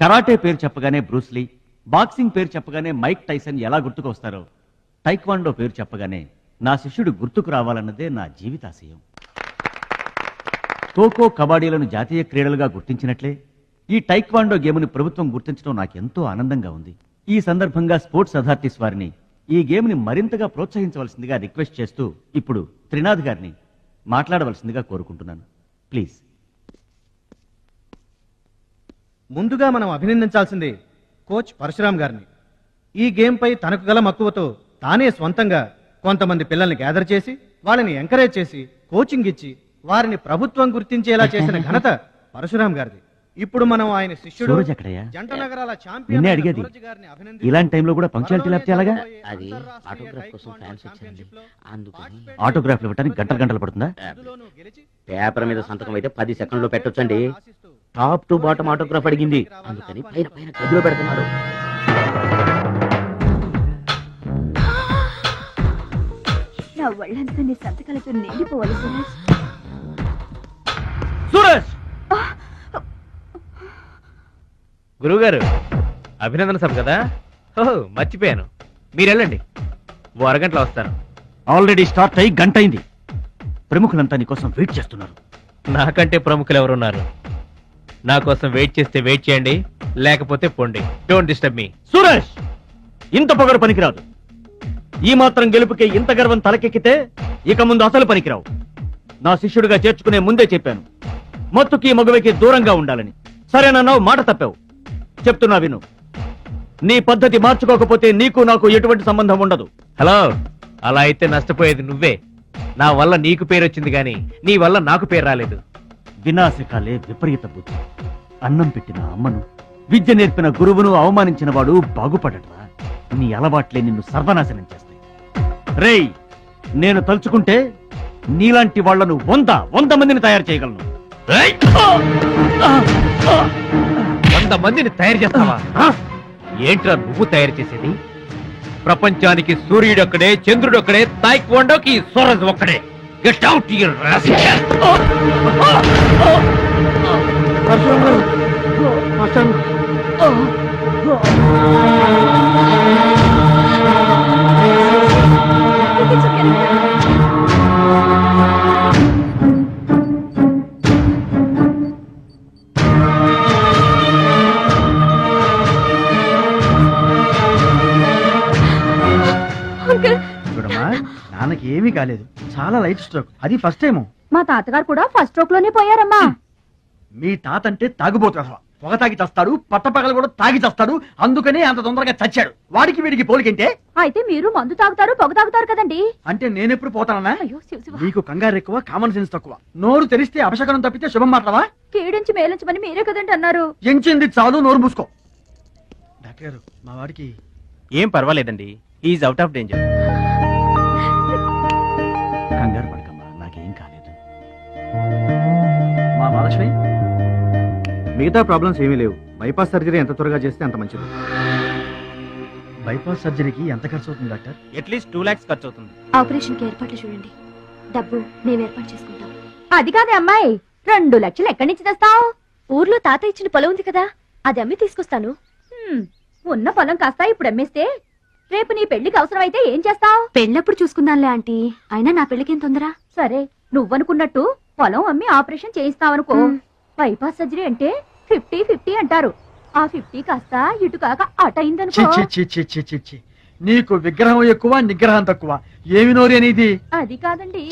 Karate పేరు చెప్పగానే Bruce Lee boxing పేరు చెప్పగానే మైక్ టైసన్ ఎలా గుర్తుకొస్తారో టైక్వాండో పేరు చెప్పగానే నా శిష్యుడు గుర్తుకు రావాలన్నదే నా జీవితాశయం. ఖోఖో కబడ్డీలను జాతీయ క్రీడలుగా గుర్తించినట్లే ఈ టైక్వాండో గేమ్ని ప్రభుత్వం గుర్తించడం నాకెంతో ఆనందంగా ఉంది. ఈ సందర్భంగా స్పోర్ట్స్ అథారిటీస్ వారిని ఈ గేమ్ని మరింతగా ప్రోత్సహించవలసిందిగా రిక్వెస్ట్ చేస్తూ ఇప్పుడు త్రినాథ్ గారిని మాట్లాడవలసిందిగా కోరుకుంటున్నాను. ప్లీజ్. ముందుగా మనం అభినందించాల్సింది కోచ్ పరశురామ్ గారిని ఈ గేమ్పై తనకు గల మక్కువతో తానే స్వంతంగా కొంతమంది పిల్లల్ని గ్యాదర్ చేసి వాళ్ళని ఎంకరేజ్ చేసి కోచింగ్ ఇచ్చి వారిని ప్రభుత్వం గుర్తించేలా చేసిన ఘనత పరశురామ్ గారిది ఇప్పుడు మనం ఆయన శిష్యుడు? జంట నగరాల నిన్నే అడిగేది. ఇలాంటి టైంలో కూడా పంక్చువాలిటీ లేకపోతే ఎలాగా? అది ఆటోగ్రాఫ్ కోసం ఫ్యాన్స్ వచ్చారండి అందుకని ఆటోగ్రాఫ్లు ఇవ్వడానికి గంటలు గంటలు పడుతుందా పేపర్ మీద సంతకం అయితే పది సెకండ్లో పెట్టొచ్చండి టాప్ టు బాటమ్ ఆటోగ్రాఫ్ అడిగింది. అందుకని పైన పైన గదిలో పెడుతున్నారు నా ఒళ్ళంతా నీ సంతకాలతో నిండిపోవాలి సురేష్. సూరజ్ గురువుగారు అభినందన సభ కదా? ఓహో మర్చిపోయాను. మీరు వెళ్ళండి ఓ అరగంటలో వస్తాను. ఆల్రెడీ స్టార్ట్ అయ్యి గంట అయింది ప్రముఖులంతా నీ కోసం వెయిట్ చేస్తున్నారు. నాకంటే ప్రముఖులు ఎవరున్నారు నా కోసం వెయిట్ చేస్తే వెయిట్ చేయండి లేకపోతే పొండి. డోంట్ డిస్టర్బ్ మీ సూరజ్ ఇంత పొగరు పనికిరాదు. ఈ మాత్రం గెలుపుకే ఇంత గర్వం తలకెక్కితే ఇక ముందు అసలు పనికిరావు. నా శిష్యుడిగా చేర్చుకునే ముందే చెప్పాను. మత్తుకి మగువకి దూరంగా ఉండాలని. సరేనన్నావు మాట తప్పావు. చెప్తున్నా విను. నీ పద్ధతి మార్చుకోకపోతే నీకు నాకు ఎటువంటి సంబంధం ఉండదు. హలో అలా అయితే నష్టపోయేది నువ్వే. నా వల్ల నీకు పేరు వచ్చింది కానీ నీ వల్ల నాకు పేరు రాలేదు. వినాశకాలే విపరీత బుద్ధి. అన్నం పెట్టిన అమ్మను విద్య నేర్పిన గురువును అవమానించిన వాడు బాగుపడట్రా నీ అలవాట్లే నిన్ను సర్వనాశనం చేస్తాయి. రేయ్ నేను తలుచుకుంటే నీలాంటి వాళ్ళను వంద వంద మందిని తయారు చేయగలను! వంద మందిని తయారు చేస్తావా! ఏంట్రా నువ్వు తయారు చేసేది? ప్రపంచానికి సూర్యుడు ఒక్కడే చంద్రుడు ఒక్కడే తాయిక్వాండోకి సూరజ్ ఒక్కడే. గెట్ అవుట్ యువర్ చూడమ్మా నాన్నకి ఏమీ కాలేదు. చాలా లైట్ స్ట్రోక్ అది ఫస్ట్ టైం మా తాతగారు కూడా ఫస్ట్ స్ట్రోక్లోనే పోయారమ్మా. మీ తాత అంటే తాగుబోతు అసలు. పొగ తాగి చస్తాడు పట్టపగలు కూడా తాగి చస్తాడు అందుకనే అంత తొందరగా చచ్చాడు. వాడికి వీడికి పోలికంటే? అయితే మీరు మందు తాగుతారు పొగ తాగుతారు కదండి. అంటే నేనెప్పుడు పోతానన్నా? అయ్యో శివ శివ. నీకు కంగారు ఎక్కువ కామన్ సెన్స్ తక్కువ. నోరు తెరిస్తే అపశకనం తప్పితే శుభం మాట్లాడవా? కీడించి మేలించమని మీరే కదండి అన్నారు. ఎంచింది చాలు నోరు మూసుకో. డాక్టర్ గారు మా వాడికి ఏం పర్వాలేదండి. ఈజ్ అవుట్ ఆఫ్ డేంజర్ మా మహాలక్ష్మి మిగతా ప్రాబ్లమ్స్ ఏమీ లేవు. బైపాస్ సర్జరీ ఎంత త్వరగా చేస్తే అంత మంచిది. బైపాస్ సర్జరీకి ఎంత ఖర్చు అవుతుంది డాక్టర్? అట్లీస్ట్ టూ లాక్స్ ఖర్చు అవుతుంది ఆపరేషన్కి ఏర్పాట్లు చూడండి. డబ్బు మేము ఏర్పాటు చేసుకుంటాం. అది కాదే అమ్మాయి. రెండు లక్షలు ఎక్కడి నుంచి తెస్తావు? ఊర్లో తాత ఇచ్చిన పొలం ఉంది కదా అది అమ్మి తీసుకొస్తాను. ఉన్న పొలం కాస్త ఇప్పుడు అమ్మేస్తే రేపు నీ పెళ్ళికి అవసరమైతే ఏం చేస్తావు? పెళ్ళప్పుడు చూసుకుందాంలే ఆంటీ. అయినా నా పెళ్ళికేం తొందర? సరే నువ్వనుకున్నట్టు పొలం అమ్మి ఆపరేషన్ చేయిస్తావనుకో. బైపాస్ సర్జరీ అంటే ఫిఫ్టీ ఫిఫ్టీ అంటారు. ఆ ఫిఫ్టీ కాస్త ఇటు కాక అటు చి అయిందనుకో. చి చి చి చి చి చి నీకు విగ్రహం ఎక్కువ నిగ్రహం తక్కువ. ఏమి నోరు అనేది? అది కాదండి.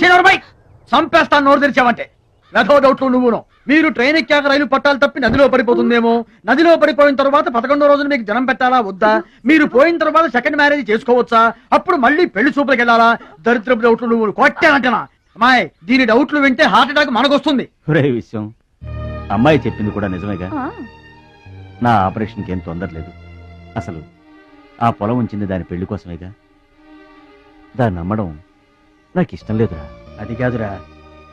చంపేస్తాను నోరు తెరిచావంటే. రథో డౌట్లు నువ్వును. మీరు ట్రైన్ ఎక్కాక రైలు పట్టాలు తప్పి నదిలో పడిపోతుందేమో. నదిలో పడిపోయిన తర్వాత పదకొండో రోజున మీకు జనం పెట్టాలా వద్దా? మీరు పోయిన తర్వాత సెకండ్ మ్యారేజ్ చేసుకోవచ్చా? అప్పుడు మళ్ళీ పెళ్ళి చూపులకు వెళ్ళాలా దరిద్రపు డౌట్లు నువ్వు కొట్టానంటనా అమ్మాయి దీని డౌట్లు వింటే హార్ట్ అటాక్ మనకొస్తుంది. ఒరే విషయం అమ్మాయి చెప్పింది కూడా నిజమేగా? ఆ, నా ఆపరేషన్కి ఏం తొందర లేదు. అసలు ఆ పొలం ఉంచింది దాని పెళ్ళి కోసమేగా? దాన్ని నమ్మడం నాకు ఇష్టం లేదురా. అది కాదురా.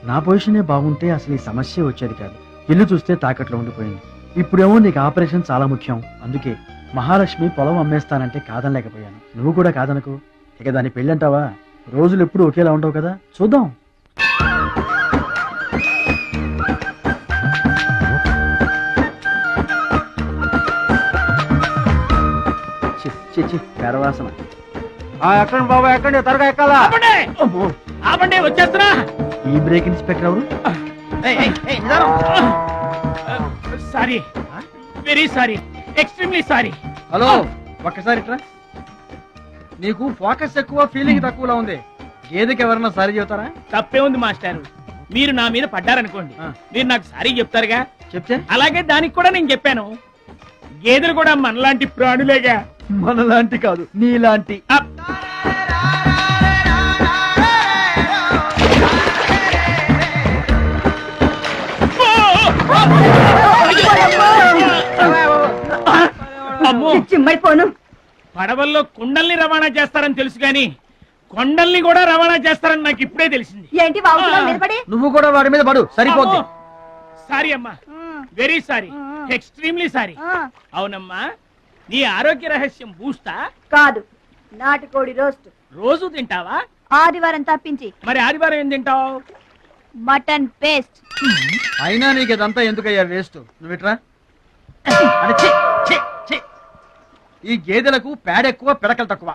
నా పొజిషనే బాగుంటే అసలు ఈ సమస్య వచ్చేది కాదు. ఇల్లు చూస్తే తాకట్లో ఉండిపోయింది. ఇప్పుడేమో నీకు ఆపరేషన్ చాలా ముఖ్యం. అందుకే మహాలక్ష్మి పొలం అమ్మేస్తానంటే కాదనలేకపోయాను. నువ్వు కూడా కాదనకు. ఇక దాని పెళ్ళంటావా? రోజులు ఎప్పుడు ఒకేలా ఉండవు కదా? చూద్దాం. చిచ్చి పెరవాసన. ఎక్కండి బాబు ఎక్కండి త్వరగా ఎక్కాలా? ఆపండి! వచ్చేస్తున్నా! ఈ బ్రేక్ ఇన్స్పెక్టర్ ఎవరు? Sorry. Very sorry. Extremely sorry. Hello ఒక్కసారి ఇట్రా. నీకు ఫోకస్ ఎక్కువ ఫీలింగ్ తక్కువలా ఉంది. గేదెకి ఎవరన్నా సారీ చెబుతారా? తప్పే ఉంది మాస్టర్. మీరు నా మీద పడ్డారనుకోండి. ఆ. మీరు నాకు సారీ చెప్తారుగా? చెప్తే? అలాగే దానికి కూడా నేను చెప్పాను. గేదెలు కూడా మనలాంటి ప్రాణులేగా. మనలాంటి కాదు నీలాంటి. అప్. అమ్మో. చిమ్మైపోను పడవల్లో కుండల్ని రవాణా చేస్తారని తెలుసు గాని కొండల్ని కూడా రవాణా చేస్తారని నాకు ఇప్పుడే తెలిసింది. ఏంటి నిలబడి? నువ్వు కూడా వాడి మీద పడు. సరిపోద్ది. సారీ అమ్మా. వెరీ సారీ ఎక్స్ట్రీమ్లీ సారీ అవునమ్మా. నీ ఆరోగ్య రహస్యం బూస్తా కాదు. నాటుకోడి రోస్ట్. రోజు తింటావా? ఆదివారం తప్పించి. మరి ఆదివారం ఏం తింటావు? Mutton paste. అయినా నీకు ఇదంతా ఎందుకయ్యా వేస్ట్? నువ్వు ఇట్రా. ఈ గేదెలకు పేడ ఎక్కువ పిడకలు తక్కువ.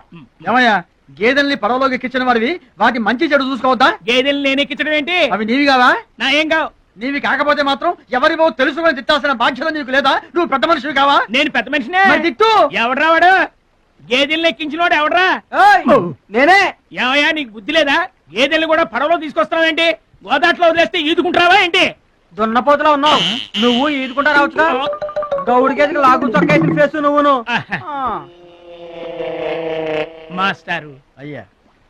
ఏమయ్యా గేదెల్ని పడవలోకి ఎక్కించిన వాడివి వాటి మంచి చెడు చూసుకోవద్దా? గేదెల్ని నేను ఎక్కించడం ఏంటి? అవి నీవి కావా? నా ఏం కావు. నీవి కాకపోతే మాత్రం ఎవరివో తెలుసుకొని తిట్టాల్సిన బాధ్యత నీకు లేదా? నువ్వు పెద్ద మనిషివి కావా? నేను పెద్ద మనిషినే. మరి తిట్టు. ఎవడ్రా వాడు? గేదెల్ని ఎక్కించినోడు ఎవడ్రా? నేనే. ఏమయ్యా నీకు బుద్ధి లేదా? గేదెల్ని కూడా పడవలో తీసుకొస్తున్నావేంటి? గోదాట్లో వదిలేస్తే ఈదుకుంటావా ఏంటి? దున్నపోతులో ఉన్నావు. నువ్వు ఈదుకుంటా రావచ్చుగా? గౌడి గేదెకి లాగు చొక్కేసిన ఫేస్ నువ్వును మాస్టారు అయ్యా.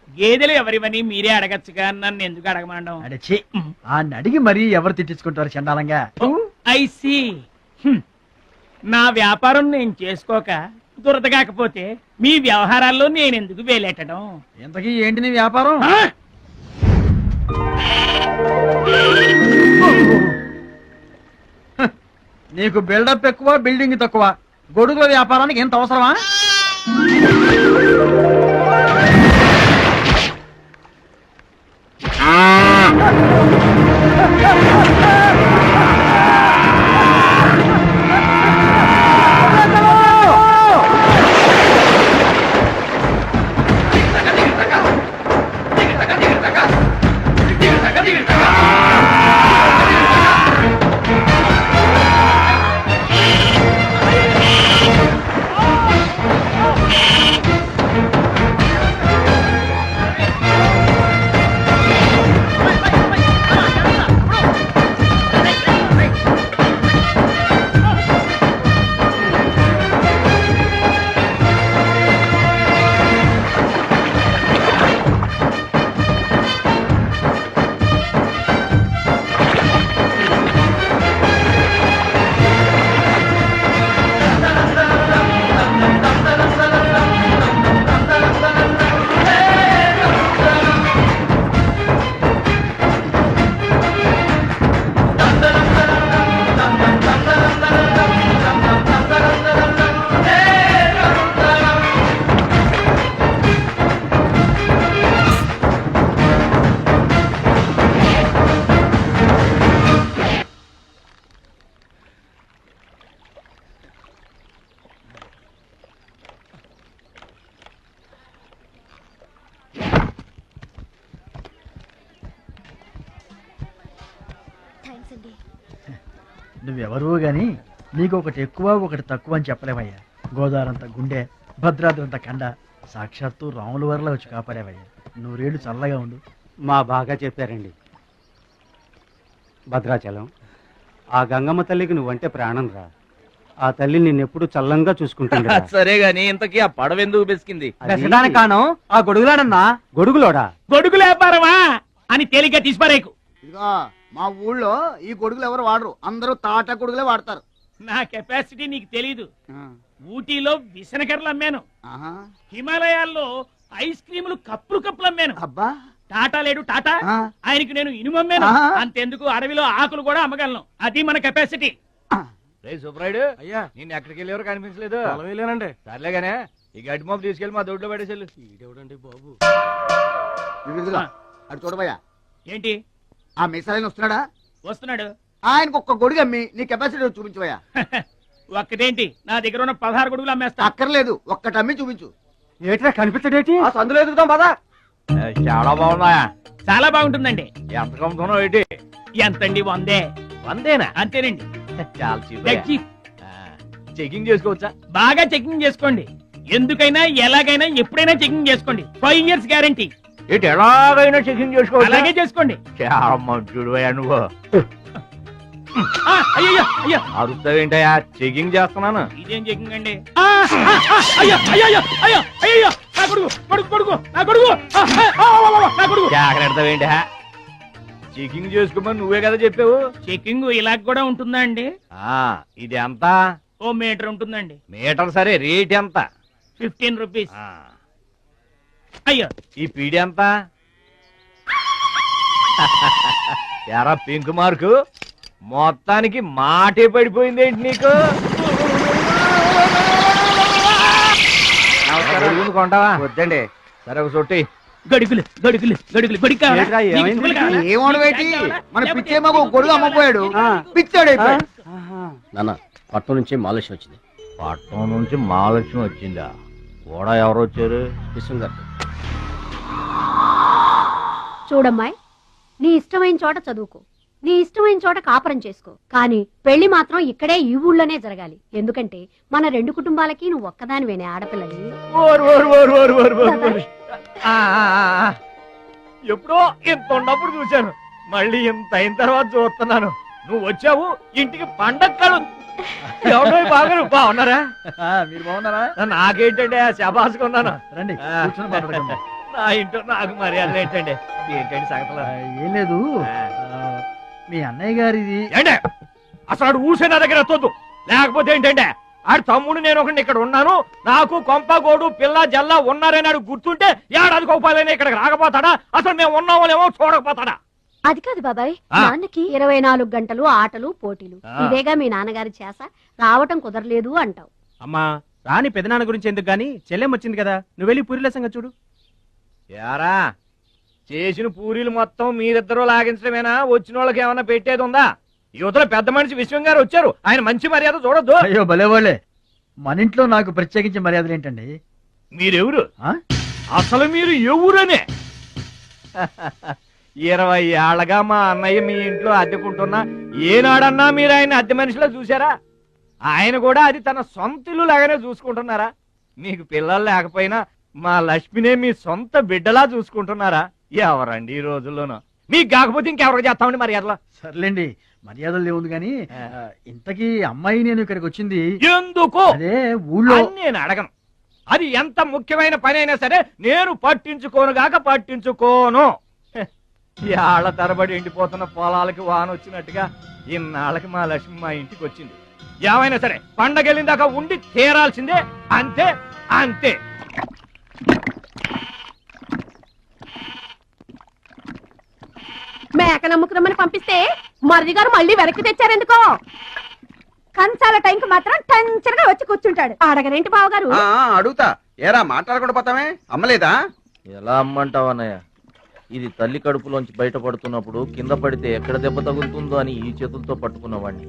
గేదెలు ఎవరివని మీరే అడగచ్చుగా? నన్ను ఎందుకు అడగమండం అడచి ఆ నడిగి మరీ ఎవరు తిట్టించుకుంటారు చండాలంగా? I see. నా వ్యాపారం నేను చేసుకోక దురద కాకపోతే మీ వ్యవహారాల్లో నేను ఎందుకు వేలెట్టడం ఇంతకీ ఏంటి నీ వ్యాపారం? నీకు బిల్డప్ ఎక్కువ బిల్డింగ్ తక్కువ గొడుగుల వ్యాపారానికి ఎంత అవసరమా Ah! అండి నువ్వెవరూ గాని నీకు ఒకటి ఎక్కువ ఒకటి తక్కువ అని చెప్పలేవయ్యా. గోదావరంత గుండె భద్రాద్రంత కండ సాక్షాత్తు రాముల వరలో వచ్చి కాపాడేవయ్యా. నూరేళ్ళు చల్లగా ఉండు. మా బాగా చెప్పారండి. భద్రాచలం ఆ గంగమ్మ తల్లికి నువ్వంటే ప్రాణం రా. ఆ తల్లి నిన్నెప్పుడు చల్లంగా చూసుకుంటుండే సరే గాని ఇంతకీ ఆ పడవ ఎందుకు బెసికింది? కాను ఆ గొడుగులాడన్నా? గొడుగులోడా? గొడుగు వ్యాపారమా అని తేలిగ్గా తీసిపారేకు. ఇదిగో మా ఊళ్ళో ఈ గొడుగులు ఎవరు వాడరు. అందరూ తాటా గొడుగులే వాడతారు. నా కెపాసిటీ నీకు తెలీదు. ఊటీలో విసనకర్రలు అమ్మాను. ఆహా. హిమాలయాల్లో ఐస్ క్రీములు కప్పులు కప్పులు అమ్మాను. అబ్బా. టాటా లేడు టాటా. ఆయనకి నేను ఇనుము అమ్మాను. అంతెందుకు అడవిలో ఆకులు కూడా అమ్మగలను. అది మన కెపాసిటీ. రే సుబ్రాయుడు అయ్యా. నేను ఎక్కడికి వెళ్ళేవారు కనిపించలేదు. వెళ్ళానండి. సర్లేగానే ఈ గడ్డి మోపు తీసుకెళ్ళి మా దొడ్లో పడేసేళ్ళు. బాబు. అటు చూడబోయా. ఏంటి? ఆ మిసలైన వస్తున్నాడా? వస్తున్నాడు. ఆయనకు ఒక్క గొడుగు అమ్మి నీ కెపాసిటీ చూపించబోయా ఒక్కటేంటి? నా దగ్గర ఉన్న పదహారు గొడుగులు అమ్మేస్తా. అక్కర్లేదు ఒక్కటి అమ్మి చూపించు. ఏట్రా కనిపించడేటి ఆ సందులో ఎదుగుతాం పదా. చాలా బాగున్నాయా? చాలా బాగుంటుందండి. ఎంత కమ్ముతున్నావు ఏంటి? ఎంతండి వందే. వందేనా? అంతేనండి. చాలా చీప్. చెకింగ్ చేసుకోవచ్చా? బాగా చెకింగ్ చేసుకోండి. ఎందుకైనా ఎలాగైనా ఎప్పుడైనా చెకింగ్ చేసుకోండి. Five years guarantee. ఏంటి ఎలాగైనా చెకింగ్ అలాగే చేసుకోండి. చాలా మంచుడు నువ్వు. ఆ, అయ్యయ్యో అయ్యో. అరుస్తావేంటయ్యా? చెకింగ్ చేస్తున్నాను. ఇదేం చెకింగ్ అండి? ఆ, ఆ, ఆ, అయ్యో అయ్యో అయ్యో అయ్యో అయ్యో నా కొడుకు కొడుకు కొడుకు నా కొడుకు. ఆ, ఆ, ఆ, ఆ, ఆ, నా కొడుకు. జాగ్రత్తవేంటి? చెకింగ్ చేసుకోమని నువ్వే కదా చెప్పావు. చెకింగ్ ఇలా కూడా ఉంటుందా అండి? ఆ ఇది ఎంత? ఓ మీటర్ ఉంటుందండి. మీటర్ సరే రేట్ ఎంత? Fifteen rupees. ఆ, అయ్యో. ఈ పీడి ఎంత? ఎరా పింక్ మార్కు మొత్తానికి మాటే పడిపోయింది ఏంటి నీకు? కొంటావా? వద్దండి. సరే ఒక చొట్టి గడుగులు గడుగులు గడుగులు గడి కావాలా? ఏంట్రా, నీకు ఏమైంది? గుడి కావాలా? ఏమడబెట్టి లేకపోతే కావాలా? మన పిచ్చే మాకు గొడుగు అమ్మపోయాడు. పిచ్చాడు అయిపోయాడు. నాన్న పట్నం నుంచి మాలేశ్వరం వచ్చింది. పట్నం నుంచి మహాలక్ష్మి వచ్చిందా? కూడా ఎవరు వచ్చారు? చూడమ్మాయి నీ ఇష్టమైన చోట చదువుకో. నీ ఇష్టమైన చోట కాపురం చేసుకో. కానీ పెళ్ళి మాత్రం ఇక్కడే ఈ ఊళ్ళోనే జరగాలి. ఎందుకంటే మన రెండు కుటుంబాలకి నువ్వు ఒక్కదానివేనే ఆడపిల్లని. ఎప్పుడో ఇంత ఉన్నప్పుడు చూశాను. మళ్ళీ ఇంత అయిన తర్వాత చూస్తున్నాను. నువ్వు వచ్చావు ఇంటికి పండగ కలు ఎవడో బాగా బాగున్నారా మీరు బాగున్నారా? నాకేంటండి? రండి నా ఇంట్లో నాకు మర్యాదలు ఏంటండి? ఏంటండి సంగతులు? ఏం లేదు. మీ అన్నయ్య గారిది. ఏంటే? అసలు ఆడు ఊసే నా దగ్గర ఎత్తొద్దు. లేకపోతే ఏంటంటే ఆడు తమ్ముడు నేను ఒకటి ఇక్కడ ఉన్నాను. నాకు కొంప గోడు పిల్ల జల్ల ఉన్నారని ఆడు గుర్తుంటే ఏడాది కోపాలని ఇక్కడికి రాకపోతాడా? అసలు మేము ఉన్నామోలేమో చూడకపోతాడా? అది కాదు బాబాయ్. ఆ. నాన్నకి ఇరవై నాలుగు గంటలు ఆటలు పోటీలు. ఆ. ఇదేగా మీ నాన్నగారి చేస. రావటం కుదరలేదు అంటావు. అమ్మా రాని పెదనాన్న గురించి ఎందుకు గాని చెల్లెం వచ్చింది కదా నువ్వు వెళ్ళి పూరిల సంగతి చూడు. యారా చేసిన పూరీలు మొత్తం మీరిద్దరూ లాగించడమేనా? వచ్చిన వాళ్ళకి ఏమన్నా పెట్టేది ఉందా? యువతల పెద్ద మనిషి విశ్వం గారు వచ్చారు. ఆయన మంచి మర్యాద చూడొద్దు. అయ్యో భలే వాళ్ళే మన ఇంట్లో నాకు ప్రత్యేకించి మర్యాదలు ఏంటండి? మీరెవరు? ఆ? అసలు మీరు ఎవరనే? ఇరవై ఏళ్ళగా మా అన్నయ్య మీ ఇంట్లో అద్దెకుంటున్నా. ఏనాడన్నా మీరు ఆయన అద్దె మనిషిలో చూసారా ఆయన కూడా అది తన సొంత ఇల్లు లాగానే చూసుకుంటున్నారా? మీకు పిల్లలు లేకపోయినా మా లక్ష్మినే మీ సొంత బిడ్డలా చూసుకుంటున్నారా? ఎవరండి ఈ రోజుల్లోనూ? మీకు కాకపోతే ఇంకెవరికి చేస్తామండి మరి అట్లా సర్లేండి మర్యాదలు లేవుంది కానీ ఇంతకీ అమ్మాయి నేను ఇక్కడికి వచ్చింది. ఎందుకు? అదే ఊళ్ళో. నేను అడగను. అది ఎంత ముఖ్యమైన పని అయినా సరే నేను పట్టించుకోను గాక పట్టించుకోను. ఏళ్ళ తరబడి ఎండిపోతున్న పొలాలకి వాన వచ్చినట్టుగా ఇన్నాళ్ళకి మా లక్ష్మి మా ఇంటికి వచ్చింది. ఏమైనా సరే పండగ వెళ్ళిన దాకా ఉండి తీరాల్సిందే. అంతే అంతే. మేక నమ్ముకురమ్మని పంపిస్తే మరిది గారు మళ్ళీ వెనక్కి తెచ్చారెందుకో? కంచాల టైంకి మాత్రం టంచరగా వచ్చి కూర్చుంటాడు. అడగరేంటి బావగారు? అడుగుతా. ఏరా మాట్లాడకుండా పోతామే? అమ్మలేదా? ఎలా అమ్మంటావన్నయ్య ఇది తల్లి కడుపులోంచి బయటపడుతున్నప్పుడు కింద పడితే ఎక్కడ దెబ్బ తగులుతుందో అని ఈ చేతులతో పట్టుకున్నవాణ్ణి.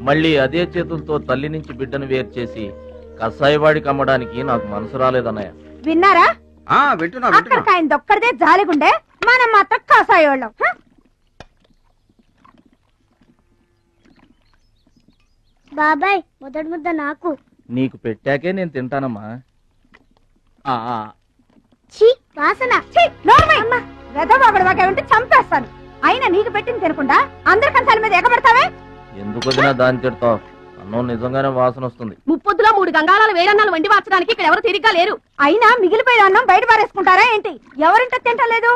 మళ్ళీ అదే చేతులతో తల్లి నుంచి బిడ్డను వేరు చేసి కసాయివాడికి అమ్మడానికి నాకు మనసు రాలేదన్నయ్య విన్నారా? ఆ వింటున్నా వింటున్నా. అక్కడికి ఆయన దొక్కడిదే జాలిగుండే మనం మాత్రం కాసాయోళ్ళం హ? బాబాయ్ మొదటి ముద్ద నాకు. నీకు పెట్టాకే నేను తింటానమ్మా. ఆ, ఆ, ఛీ వాసన. ఛీ, నోర్మై! వెధవబడి వాగే ఉంటే చంపేస్తాను. అయినా నీకు పెట్టింది తినకుండా అందరి కంచాల మీద ఎగబడతావే? ఎందుకు వదినా దాన్ని తిడతావు? అన్నం నిజంగానే వాసన వస్తుంది. ముప్పొద్దులో మూడు గంగాళాలు వేడన్నాలు వండి మార్చడానికి ఇక్కడ ఎవరు తిరిగ్గా లేరు. అయినా మిగిలిపోయిన అన్నం బయట పారేసుకుంటారా ఏంటి? ఎవరింట తింటలేదు?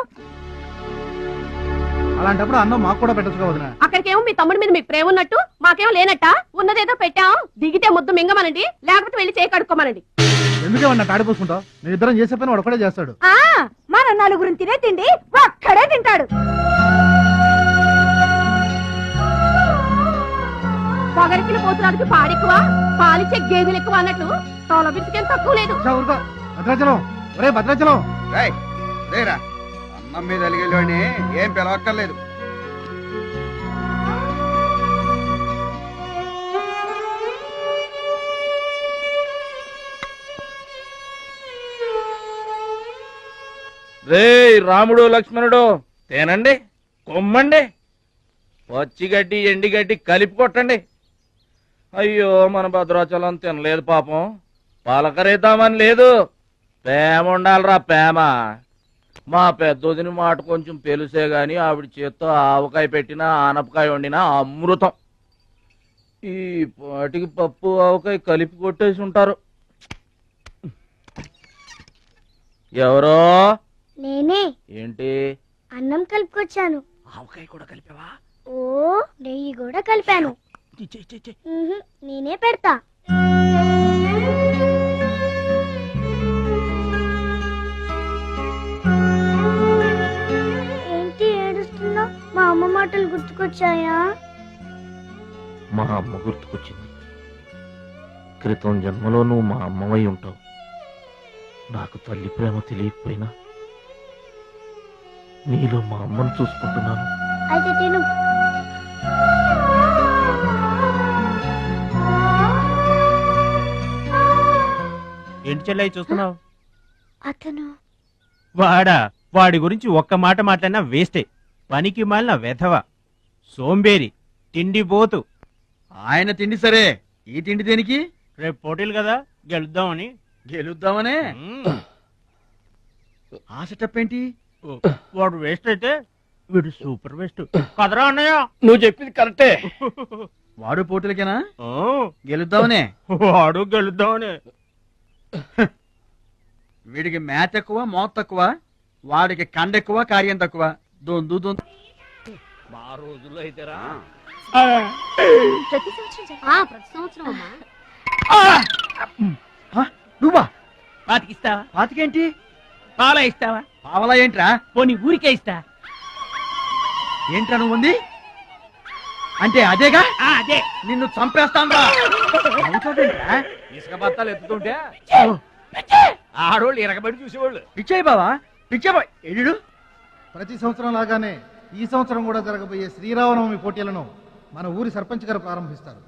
అలాంటప్పుడు అన్నం మాకు కూడా పెట్టచ్చు వదిన. అక్కడికేమో మీ తమ్ముడి మీద మీకు ప్రేమ ఉన్నట్టు మాకేమో లేనట్ట? ఉన్నదేదో పెట్టాం. దిగితే ముద్దు మింగమనండి లేకపోతే వెళ్ళి చేయి కడుక్కోమనండి. ఎందుకే వాడిని తాడిపోసుకుంటావు నేను ఇద్దరం చేసే పని వాడు ఒకడే చేస్తాడు. ఆ మన నలుగురిని తినే తిండి ఒక్కడే తింటాడు. పొగరికిన పోతురానికి పాడెక్కువ పాలిచ్చే గేదెలు ఎక్కువ అన్నట్లు తోల బిడ్డకేం తక్కువ లేదు. చా, ఊరుకో. భద్రాచలం. ఒరే భద్రాచలం. రేయ్, రేరా అన్నం మీద అలిగేలోని ఏం పిలవక్కర్లేదు. రే రాముడు లక్ష్మణుడు తేనండి కొమ్మండి పచ్చిగడ్డి ఎండిగడ్డి కలిపి కొట్టండి. అయ్యో మన భద్రాచలం తినలేదు పాపం. పలకరేద్దామని లేదు. ప్రేమ ఉండాలిరా ప్రేమ. మా పెద్దోదిని మాట కొంచెం పెలుసే గాని ఆవిడ చేత్తో ఆవకాయ పెట్టినా ఆనపకాయ వండినా అమృతం. ఈ పాటికి పప్పు ఆవకాయ కలిపి కొట్టేసి ఉంటారు. ఎవరో నేనే. ఏంటి? అన్నం కలుపుకొచ్చాను. ఆవకాయ కూడా కలిపావా? ఓ నెయ్యి కూడా కలిపాను. నేనే పెడతా. ఏంటి ఏడుస్తున్నావు? మా అమ్మ మాటలు గుర్తుకొచ్చాయా? మా అమ్మ గుర్తుకొచ్చింది. క్రితం జన్మలో నువ్వు మా అమ్మవై ఉంటావు. నాకు తల్లి ప్రేమ తెలియకపోయినా నీలో మా అమ్మను చూసుకుంటున్నాను. అయితే తిను. ఏంటి చెల్లయ్య చూస్తున్నావు? అతను వాడా వాడి గురించి ఒక్క మాట మాట్లాడినా వేస్టే. పనికి మాలిన వెధవ సోంబేరి తిండి పోతు. ఆయన తిండి సరే. ఈ తిండి దేనికి? రేపు పోటీలు కదా గెలుద్దామని. గెలుద్దామనే? మ్మ్. ఆ సెటప్ ఏంటి వాడు వేస్ట్ అయితే వీడు సూపర్ వేస్ట్. కదరా అన్నయ్య? నువ్వు చెప్పింది కరెక్టే. వాడు పోటీలకేనా? ఓ, గెలుద్దామనే? వాడు గెలుద్దామని. వీడికి మ్యాథ్ ఎక్కువ మోత్ తక్కువ వాడికి కండ ఎక్కువ కార్యం తక్కువ. దొందు దొందు. మా రోజుల్లో అయితేరా ప్రతి సంవత్సరం జరుగు- ఆ ప్రతి సంవత్సరం అమ్మా. హ? నువ్వా? పాతికిస్తావా? పాతికేంటి? పాలా ఇస్తావా? పావలా ఏంట్రా? పోనీ ఊరికే ఇస్తా. ఏంట్రా నువ్వు ఉంది? అంటే అదేగా? ఆ, అదే. నిన్ను చంపేస్తాను ఇసుక బత్తాలు ఎత్తుతుంటే ఆడోళ్ళు ఇరగబడి చూసేవాళ్ళు. పిచ్చాయి బావా? పిచ్చా బాయ్ ఎడు ప్రతి సంవత్సరం లాగానే ఈ సంవత్సరం కూడా జరగబోయే శ్రీరామనవమి పోటీలను మన ఊరి సర్పంచ్ గారు ప్రారంభిస్తారు.